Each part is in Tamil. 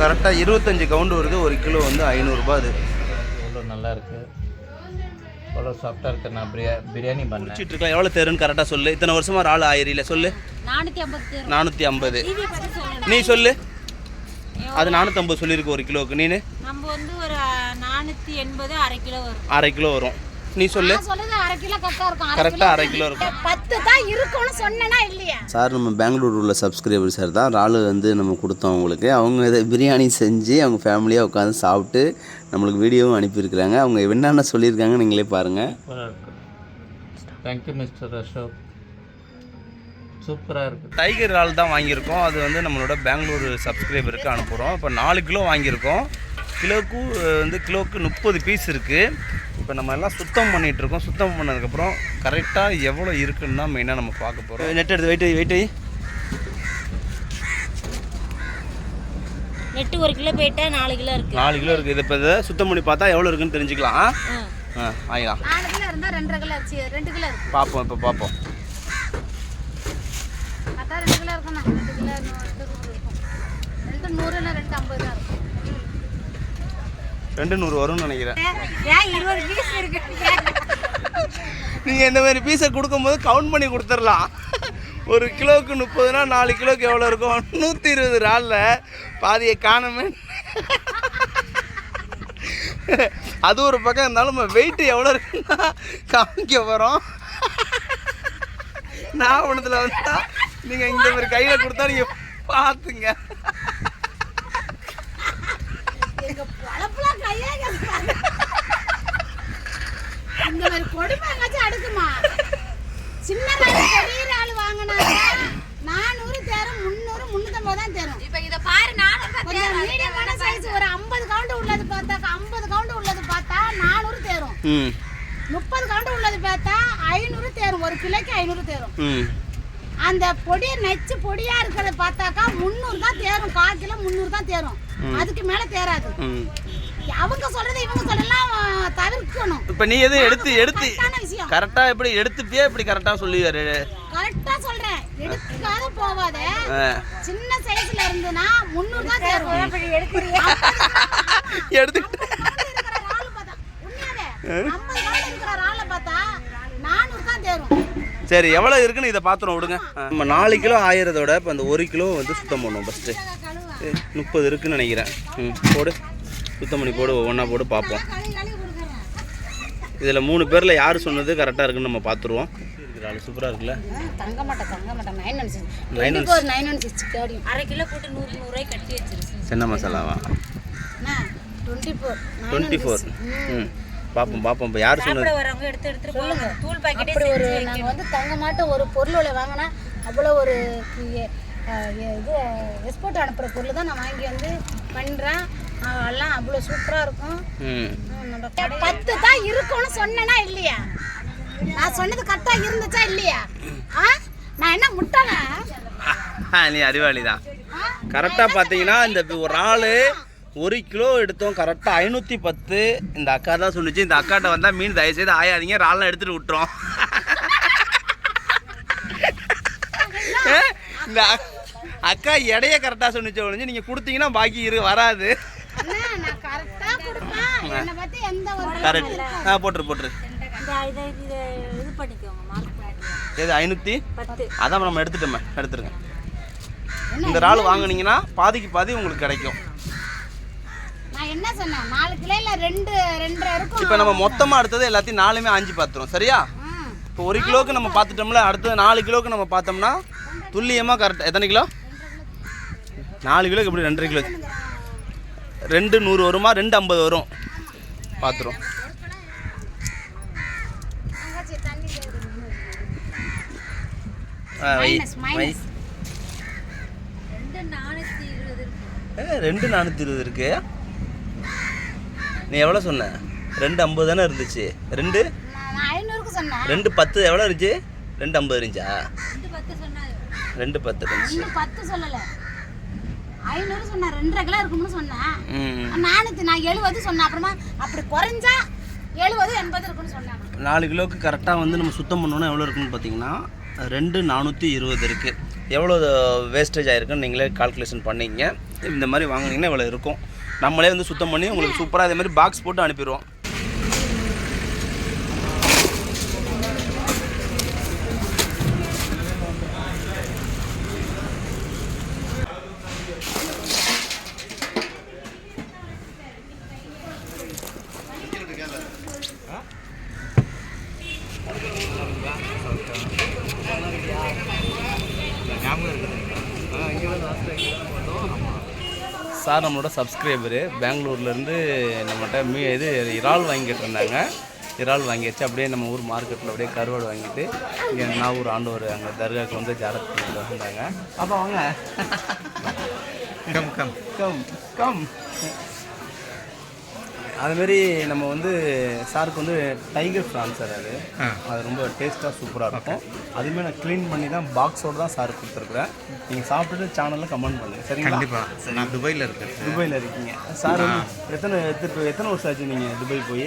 கரெக்டாக இருபத்தஞ்சி கவுண்டு வருது ஒரு கிலோ வந்து ஐநூறுரூபா அது. எவ்வளோ நல்லா இருக்கு. எவ்வளோ சாஃப்டாக இருக்கு. நான் பிரியா பிரியாணி பண்ணேன். முடிச்சிட்டு இருக்கலாம் எவ்வளோ தேருன்னு கரெக்டாக சொல்லு. இத்தனை வருஷமா ஒரு ஆள் ஆயிரில சொல்லு. நானூற்றி ஐம்பது நீ சொல்லு. அது நானூற்றம்பது சொல்லியிருக்கு ஒரு கிலோவுக்கு. நீனு? நம்ம வந்து ஒரு நானூற்றி எண்பது அரை கிலோ வரும். அரை கிலோ வரும். நீ சொல்லு. கரெக்டாக அரை கிலோ இருக்கும். பத்து தான் இருக்கும்னு சொன்னேனா இல்லையா? சார் நம்ம பெங்களூர் உள்ள சப்ஸ்கிரைபர் சார் தான் இறால் வந்து நம்ம கொடுத்தோம் அவங்களுக்கு. அவங்க இதை பிரியாணி செஞ்சு அவங்க ஃபேமிலியாக உட்காந்து சாப்பிட்டு நம்மளுக்கு வீடியோவும் அனுப்பியிருக்கிறாங்க. அவங்க என்னென்ன சொல்லியிருக்காங்க நீங்களே பாருங்கள் தேங்க்யூ மிஸ்டர் அசோக். சூப்பராக இருக்கு. டைகர் இறால் தான் வாங்கியிருக்கோம். அது வந்து நம்மளோட பெங்களூர் சப்ஸ்கிரைபருக்கு அனுப்புகிறோம் இப்போ நாலு கிலோ வாங்கியிருக்கோம். கிலோக்கு வந்து கிலோவுக்கு முப்பது பீஸ் இருக்குது இப்போ நம்ம எல்லாம் சுத்தம் பண்ணிட்டு இருக்கோம் சுத்தம் பண்ணதுக்கப்புறம் கரெக்டாக எவ்வளோ இருக்குன்னு தான் மெயினாக நம்ம பார்க்க போகிறோம் நெட் எடுத்து வெயிட் வெயிட் நெட்டு ஒரு கிலோ போயிட்டா நாலு கிலோ இருக்கு. நாலு கிலோ இருக்குது இதை இப்போ இதை சுத்தம் பண்ணி பார்த்தா எவ்வளோ இருக்குன்னு தெரிஞ்சுக்கலாம். ஆ? ஆயிலாம் நாலு கிலோ இருந்தால் ரெண்டரை கிலோ ஆச்சு ரெண்டு கிலோ இருக்கு. பார்ப்போம் இப்போ பார்ப்போம். பார்த்தா ரெண்டு கிலோ இருக்கும்ண்ணா ரெண்டு கிலோ இருக்கும் ரெண்டு நூறு இல்லை ரெண்டு ஐம்பது தான் இருக்கும். ரெண்டு நூறு வரும்னு நினைக்கிறேன். நீங்கள் இந்த மாதிரி பீஸை கொடுக்கும்போது கவுண்ட் பண்ணி கொடுத்துடலாம். ஒரு கிலோவுக்கு முப்பதுனா நாலு கிலோவுக்கு எவ்வளோ இருக்கும்? நூற்றி இருபது நாளில் பாதியை காணுமே. அது ஒரு பக்கம் இருந்தாலும் நம்ம வெயிட் எவ்வளோ இருக்குன்னா காமிக்க போகிறோம் நாகப்பணத்தில் வந்தா நீங்கள் இந்த மாதிரி கையில் கொடுத்தா நீங்கள் பார்த்துங்க இந்த மாதிரி கொடுமை எங்காச்சும் அடுக்குமா? சின்ன பெரிய ஆள் வாங்கினாங்க நானூறு தேரும் முந்நூறு முந்நூற்றம்பது தான் தேரும். இப்ப இத பாரு நானும் மீடியமான சைஸ் ஒரு ஐம்பது கவுண்ட் உள்ளது பார்த்தா ஐம்பது கவுண்ட் உள்ளது பார்த்தா நானூறு தேரும். முப்பது கவுண்ட் உள்ளது பார்த்தா ஐநூறு தேரும். ஒரு கிலோக்கு ஐநூறு தேரும். அந்த பொடி நெச்சு பொடியா இருக்கிறத பார்த்தாக்கா முந்நூறு தான் தேரும். கால் கிலோ முந்நூறு தான் தேரும். அதுக்கு மேல தேராது. அவங்க சொல்றது இவங்க சொல்லலாம் தவிர்க்கணும். இப்போ நீ எதுவும் எடுத்து எடுத்து கரெக்டாக எப்படி எடுத்துப்பியே இப்படி கரெக்டாக சொல்லுவார்? கரெக்டா சொல்றேன். எடுக்காத போவாத சின்ன சைஸ்ல இருந்துனா முந்நூறு தான் நானூறு தான் தேரும் சரி எவ்வளோ இருக்குன்னு இதை பார்த்துரும் விடுங்க. நம்ம நாலு கிலோ ஆயிரத்தோட இப்போ அந்த ஒரு கிலோ வந்து சுத்தம் பண்ணுவோம் ஃபஸ்ட்டு முப்பது இருக்குன்னு நினைக்கிறேன். ம் போடு. சுத்தம் பண்ணி போடு ஒவ்வொன்றா போடு பார்ப்போம் இதில் மூணு பேரில் யார் சொன்னது கரெக்டாக இருக்குன்னு நம்ம பார்த்துருவோம் இருக்கிற சூப்பராக இருக்குல்ல? தங்க மாட்டேன் தங்க மாட்டேன் nine one six one four nine one six அரை கிலோ போட்டு நூறு நூறுரூவாய் கட்டி வச்சிருக்கேன். சின்ன மசாலாவா? டுவெண்ட்டி ஃபோர் டுவெண்ட்டி ஃபோர் ம். பார்ப்போம் பார்ப்போம் இப்போ யார் சொன்னது? வரவங்க எடுத்து எடுத்து தூள் பாக்கெட்டே அப்படி ஒரு நாங்கள் வந்து தங்க மாட்டோம் ஒரு பொருளோட வாங்கினா அவ்வளோ ஒரு இது எக்ஸ்போர்ட் அனுப்புகிற பொருள் தான் நான் வாங்கி வந்து பண்ணுறேன் எல்லாம் அவ்வளோ சூப்பராக இருக்கும். ம். பத்து தான் இருக்கும்னு சொன்னேனா இல்லையா? நான் சொன்னது கரெக்டாக இருந்துச்சா இல்லையா? ஆ? நான் என்ன முட்டாளா நீ அறிவாளி தான். கரெக்டாக பார்த்தீங்கன்னா இந்த ஒரு ஆள் ஒரு கிலோ எடுத்தோம். கரெக்டாக ஐநூற்றி பத்து. இந்த அக்கா தான் சொன்னுச்சு இந்த அக்காட்ட வந்தால் மீன் தயவுசெய்து ஆயாதீங்க. இறால்லாம் எடுத்துகிட்டு விட்டுரும். இந்த அக்- அக்கா எடைய கரெக்டாக சொன்னிச்சு ஒழிஞ்சு நீங்கள் கொடுத்தீங்கன்னா பாக்கி இரு வராது அண்ணா, நான் கரெக்டாக கொடுப்பேன் என்னை பற்றி எந்த ஒரு கரெக்ட். ஆ போட்டுரு போட்டுரு. இந்த இதை இதை இது பண்ணிக்கோங்க மார்க் பண்ணிக்கோங்க எது ஐநூற்றி அதான் நம்ம எடுத்துட்டோமே எடுத்துருங்க. இந்த இறால் வாங்குனீங்கன்னா பாதிக்கு பாதி உங்களுக்கு கிடைக்கும். நான் என்ன சொன்னேன்? நாலு கிலோல ரெண்டு ரெண்டரை இருக்கும். இப்போ நம்ம மொத்தமாக எடுத்தது எல்லாத்தையும் நாலுமே ஆஞ்சி பார்த்துரும் சரியா. இப்போ ஒரு கிலோவுக்கு நம்ம பார்த்துட்டோம்ல அடுத்தது நாலு கிலோவுக்கு நம்ம பார்த்தோம்னா துல்லியமாக கரெக்ட் எத்தனை கிலோ? நாலு கிலோக்கு எப்படி ரெண்டரை கிலோ? ரெண்டு நூறு வருமா? ரெண்டு ஐம்பது வரும். பார்த்துரும் ரெண்டு நானூற்றி இருபது இருக்கு. நீ எவ்வளோ சொன்ன? ரெண்டு ஐம்பது தானே இருந்துச்சு. ரெண்டு? ரெண்டு பத்து எவ்வளோ இருந்துச்சு? ரெண்டு ஐம்பது இருந்துச்சா? ரெண்டு பத்து இருந்துச்சு. ரெண்டு பத்து சொல்லலை. ஐநூறு சொன்னேன் ரெண்டரை கிலோ இருக்கும்னு சொன்னேன். நானூற்றி நான் எழுபது சொன்னேன். அப்புறமா அப்படி குறைஞ்சா எழுபது எண்பது இருக்குன்னு சொன்னேன் நாலு கிலோவுக்கு கரெக்டாக வந்து நம்ம சுத்தம் பண்ணோன்னா எவ்வளோ இருக்குன்னு பார்த்தீங்கன்னா ரெண்டு நானூற்றி இருபது இருக்குது எவ்வளோ வேஸ்டேஜ் ஆயிருக்குன்னு நீங்களே கால்குலேஷன் பண்ணிங்க. இந்த மாதிரி வாங்குனீங்கன்னா இவ்வளோ இருக்கும். நம்மளே வந்து சுத்தம் பண்ணி உங்களுக்கு சூப்பராக இதே மாதிரி பாக்ஸ் போட்டு அனுப்பிடுவோம். சார் நம்மளோட சப்ஸ்கிரைபரு பெங்களூர்லேருந்து நம்மகிட்ட மீ இது இறால் வாங்கிட்டு இருந்தாங்க. இறால் வாங்கியாச்சு. அப்படியே நம்ம ஊர் மார்க்கெட்டில் அப்படியே கருவாடு வாங்கிட்டு இங்கே நாகூர் ஆண்டவர் அங்கே தர்காவுக்கு வந்து ஜாரத் பண்ணிட்டு வந்தாங்க. அப்போ வாங்க. கம் கம் கம் கம் அதுமாரி நம்ம வந்து சாருக்கு வந்து டைகர் ஃப்ரான் சார் அது. அது ரொம்ப டேஸ்ட்டாக சூப்பராக இருக்கும். அதுவுமே நான் க்ளீன் பண்ணி தான் பாக்ஸோடு தான் சார் கொடுத்துருக்குறேன். நீங்கள் சாப்பிட்டுட்டு சேனலில் கமெண்ட் பண்ணுங்க. சரிங்களா? கண்டிப்பாக நான் துபாயில் இருக்கேன் துபாயில் இருக்கீங்க. சார் எத்தனை எத்தனை எத்தனை வருஷம் ஆச்சு நீங்கள் துபாய் போய்?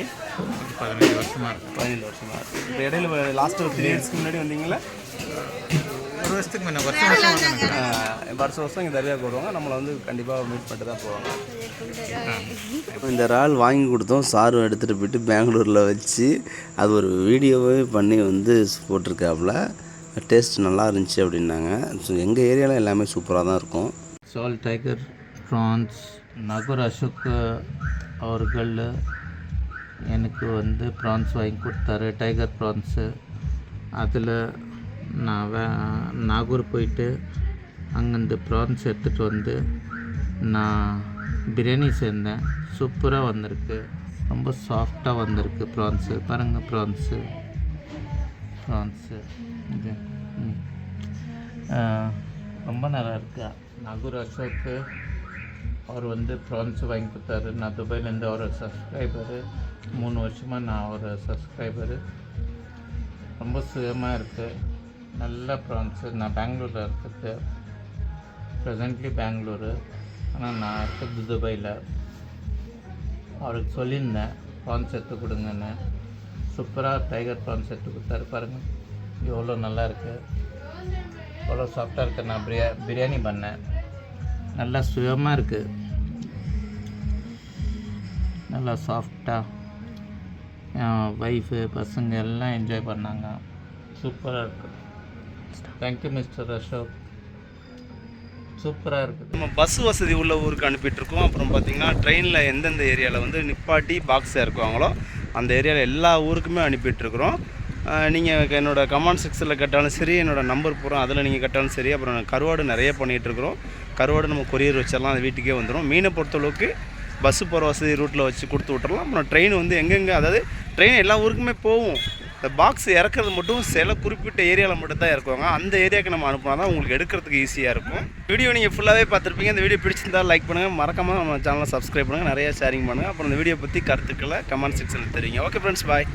பதினஞ்சு வருஷமாக இருக்கு. பதினேழு வருஷமா இப்போ இடையில லாஸ்ட் ஒரு த்ரீ இயர்ஸ்க்கு முன்னாடி வந்தீங்களா ஒரு வருஷத்துக்கு முன்ன வருஷம் வருஷம் வருஷம் வருஷம் இங்கே தர்காவுக்கு வருவாங்க நம்மளை வந்து கண்டிப்பாக மீட் பண்ணிட்டு தான் போவாங்க. இந்த இறால் வாங்கி கொடுத்தோம். சார் எடுத்துகிட்டு போயிட்டு பெங்களூரில் வச்சு அது ஒரு வீடியோவே பண்ணி வந்து போட்டிருக்காப்புல. டேஸ்ட் நல்லா இருந்துச்சு அப்படின்னாங்க. ஸோ எங்கள் ஏரியாவில் எல்லாமே சூப்பராக தான் இருக்கும். சால் டைகர் ப்ரான்ஸ் நகர் அசோக் அவர்கள் எனக்கு வந்து ப்ரான்ஸ் வாங்கி கொடுத்தாரு. டைகர் ப்ரான்ஸு அதில் நான் வே நாகூர் போயிட்டு அங்கேருந்து ப்ரான்ஸ் எடுத்துகிட்டு வந்து நான் பிரியாணி சேர்ந்தேன். சூப்பராக வந்திருக்கு. ரொம்ப சாஃப்டாக வந்திருக்கு ப்ரான்ஸு பாருங்கள் ப்ரான்ஸு ப்ரான்ஸு இது ரொம்ப நல்லா இருக்கு. நாகூர் அசோக்கு அவர் வந்து ப்ரான்ஸு வாங்கி கொடுத்தாரு. நான் துபாயிலேருந்து அவர் சப்ஸ்கிரைபரு மூணு வருஷமாக நான் அவர் சப்ஸ்கிரைபரு ரொம்ப சுயமாக இருக்குது நல்ல ப்ரான்ஸு நான் பெங்களூரில் இருக்கிறது ப்ரெசென்ட்லி பெங்களூரு. ஆனால் நான் இருக்கிறது துபாயில். அவருக்கு சொல்லியிருந்தேன் ப்ரான்ஸ் எடுத்து கொடுங்கன்னு. சூப்பராக டைகர் ப்ரான்ஸ் எடுத்து கொடுத்தாரு பாருங்கள் எவ்வளோ நல்லா இருக்குது எவ்வளோ சாஃப்டாக இருக்குது நான் பிரியா பிரியாணி பண்ணேன். நல்லா சுயமாக இருக்குது நல்லா சாஃப்டாக என் ஒய்ஃபு பசங்க எல்லாம் என்ஜாய் பண்ணாங்க. சூப்பராக இருக்குது தேங்க்யூ மிஸ்டர் அசோக் சூப்பராக இருக்குது. நம்ம பஸ் வசதி உள்ள ஊருக்கு அனுப்பிட்டு இருக்கோம் அப்புறம் பார்த்தீங்கன்னா ட்ரெயினில் எந்தெந்த ஏரியாவில் வந்து நிப்பாட்டி பாக்ஸ் இறக்குவாங்களோ அந்த ஏரியாவில் எல்லா ஊருக்குமே அனுப்பிட்டு இருக்கிறோம் நீங்கள் என்னோட கமெண்ட் செக்ஷனில் கேட்டாலும் சரி என்னோட நம்பர் போகிறோம் அதில் நீங்கள் கேட்டாலும் சரி அப்புறம் கருவாடு நிறைய பண்ணிகிட்டு இருக்கிறோம் கருவாடு நம்ம கொரியர் வச்சிடலாம் அது வீட்டுக்கே வந்துடும் மீனை பொறுத்தளவுக்கு பஸ்ஸு போகிற வசதி ரூட்டில் வச்சு கொடுத்து விட்டுறலாம். அப்புறம் ட்ரெயின் வந்து எங்கெங்கே அதாவது ட்ரெயின் எல்லா ஊருக்குமே போகும். இந்த பாக்ஸ் இறக்குறது மட்டும் சில குறிப்பிட்ட ஏரியாவில் மட்டும் தான் இறக்குவாங்க. அந்த ஏரியாவுக்கு நம்ம அனுப்புனா தான் உங்களுக்கு எடுக்கிறதுக்கு ஈஸியாக இருக்கும். வீடியோ நீங்கள் ஃபுல்லாகவே பார்த்துருப்பீங்க. இந்த வீடியோ பிடிச்சிருந்தா லைக் பண்ணுங்கள் மறக்காமல் நம்ம சேனலை சப்ஸ்கிரைப் பண்ணுங்கள் நிறையா ஷேரிங் பண்ணுங்கள் அப்புறம் இந்த வீடியோ பற்றி கருத்துக்களை கமெண்ட் செக்ஷனில் தெரியுங்க ஓகே ஃப்ரெண்ட்ஸ் பாய்